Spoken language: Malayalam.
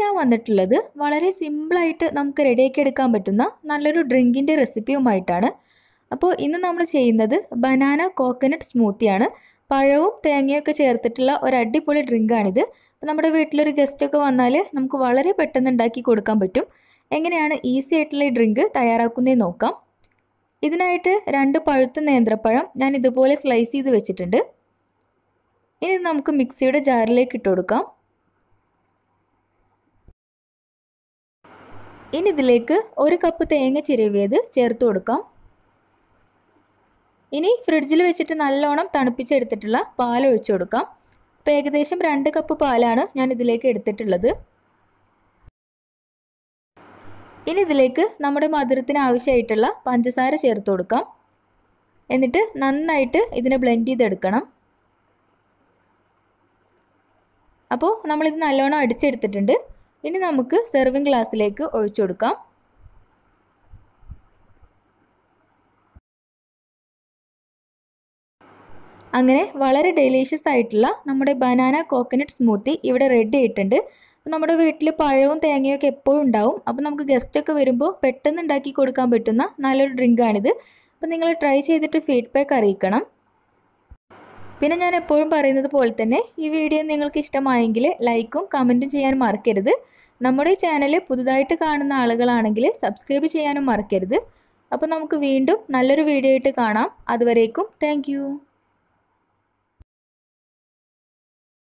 ഞാൻ വന്നിട്ടുള്ളത് വളരെ സിമ്പിളായിട്ട് നമുക്ക് റെഡിയാക്കി എടുക്കാൻ പറ്റുന്ന നല്ലൊരു ഡ്രിങ്കിന്റെ റെസിപ്പിയുമായിട്ടാണ് അപ്പോൾ ഇന്ന് നമ്മൾ ചെയ്യുന്നത് ബനാന കോക്കനട്ട് സ്മൂത്തിയാണ് പഴവും തേങ്ങയൊക്കെ ചേർത്തിട്ടുള്ള ഒരു അടിപൊളി ഡ്രിങ്കാണിത് അപ്പോൾ നമ്മുടെ വീട്ടിലൊരു ഗസ്റ്റൊക്കെ വന്നാൽ നമുക്ക് വളരെ പെട്ടെന്ന് ഉണ്ടാക്കി കൊടുക്കാൻ പറ്റും. എങ്ങനെയാണ് ഈസി ആയിട്ടുള്ള ഈ ഡ്രിങ്ക് തയ്യാറാക്കുന്നതെന്ന് നോക്കാം. ഇതിനായിട്ട് രണ്ട് പഴുത്ത നേന്ത്രപ്പഴം ഞാൻ ഇതുപോലെ സ്ലൈസ് ചെയ്ത് വെച്ചിട്ടുണ്ട്. ഇനി നമുക്ക് മിക്സിയുടെ ജാറിലേക്ക് ഇട്ട് കൊടുക്കാം. ഇനി ഇതിലേക്ക് ഒരു കപ്പ് തേങ്ങ ചിരവിയത് ചേർത്ത് കൊടുക്കാം. ഇനി ഫ്രിഡ്ജിൽ വെച്ചിട്ട് നല്ലോണം തണുപ്പിച്ചെടുത്തിട്ടുള്ള പാൽ ഒഴിച്ചു കൊടുക്കാം. അപ്പോൾ ഏകദേശം രണ്ട് കപ്പ് പാലാണ് ഞാൻ ഇതിലേക്ക് എടുത്തിട്ടുള്ളത്. ഇനി ഇതിലേക്ക് നമ്മുടെ മധുരത്തിന് ആവശ്യമായിട്ടുള്ള പഞ്ചസാര ചേർത്ത് കൊടുക്കാം. എന്നിട്ട് നന്നായിട്ട് ഇതിനെ ബ്ലെൻഡ് ചെയ്തെടുക്കണം. അപ്പോൾ നമ്മളിത് നല്ലോണം അടിച്ചെടുത്തിട്ടുണ്ട്. ഇനി നമുക്ക് സെർവിങ് ഗ്ലാസ്സിലേക്ക് ഒഴിച്ചു കൊടുക്കാം. അങ്ങനെ വളരെ ഡെലീഷ്യസ് ആയിട്ടുള്ള നമ്മുടെ ബനാന കോക്കനട്ട് സ്മൂത്തി ഇവിടെ റെഡി ആയിട്ടുണ്ട്. നമ്മുടെ വീട്ടിൽ പഴവും തേങ്ങയും ഒക്കെ എപ്പോഴും ഉണ്ടാവും. അപ്പോൾ നമുക്ക് ഗസ്റ്റൊക്കെ വരുമ്പോൾ പെട്ടെന്ന് ഉണ്ടാക്കി കൊടുക്കാൻ പറ്റുന്ന നല്ലൊരു ഡ്രിങ്കാണിത് അപ്പോൾ നിങ്ങൾ ട്രൈ ചെയ്തിട്ട് ഫീഡ്ബാക്ക് അറിയിക്കണം. പിന്നെ ഞാൻ എപ്പോഴും പറയുന്നത് പോലെ തന്നെ ഈ വീഡിയോ നിങ്ങൾക്ക് ഇഷ്ടമായെങ്കിൽ ലൈക്കും കമന്റും ചെയ്യാൻ മറക്കരുത്. നമ്മുടെ ചാനൽ പുതുതായിട്ട് കാണുന്ന ആളുകളാണെങ്കിൽ സബ്സ്ക്രൈബ് ചെയ്യാനും മറക്കരുത്. അപ്പോൾ നമുക്ക് വീണ്ടും നല്ലൊരു വീഡിയോ ആയിട്ട് കാണാം. അതുവരേക്കും താങ്ക്